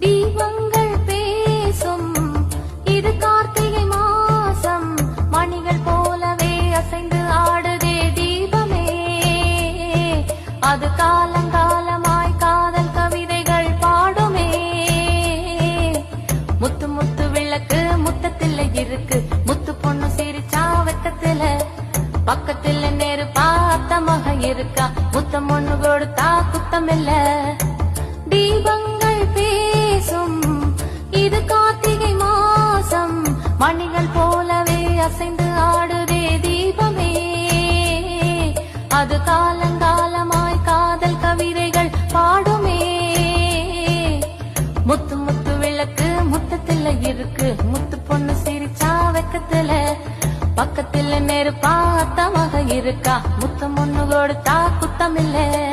தீபங்கள் பேசும். இது கார்த்திகை மாசம் மணிகள் போலவே அசைந்து ஆடுதே தீபமே. அது காலங்காலமாய் காதல் கவிதைகள் பாடுமே. முத்து முத்து விளக்கு முத்தத்தில் இருக்கு. முத்து பொண்ணு சிரிச்சா வெக்கத்துல. பக்கத்துல நேரு பார்த்தமாக இருக்கா. முத்தம் ஒண்ணு கொடுத்தா குத்தம் இல்லை. மணிகள் போலவே அசைந்து ஆடுதே தீபமே. அது காலங்காலமாய் காதல் கவிதைகள் பாடுமே. முத்து முத்து விளக்கு முத்தத்துல இருக்கு. முத்து பொண்ணு சிரிச்சா வெக்கத்துல. பக்கத்துல நெருப்பா அத்தமாக இருக்கா. முத்தம் ஒண்ணு கொடுத்தா குத்தமில்லை.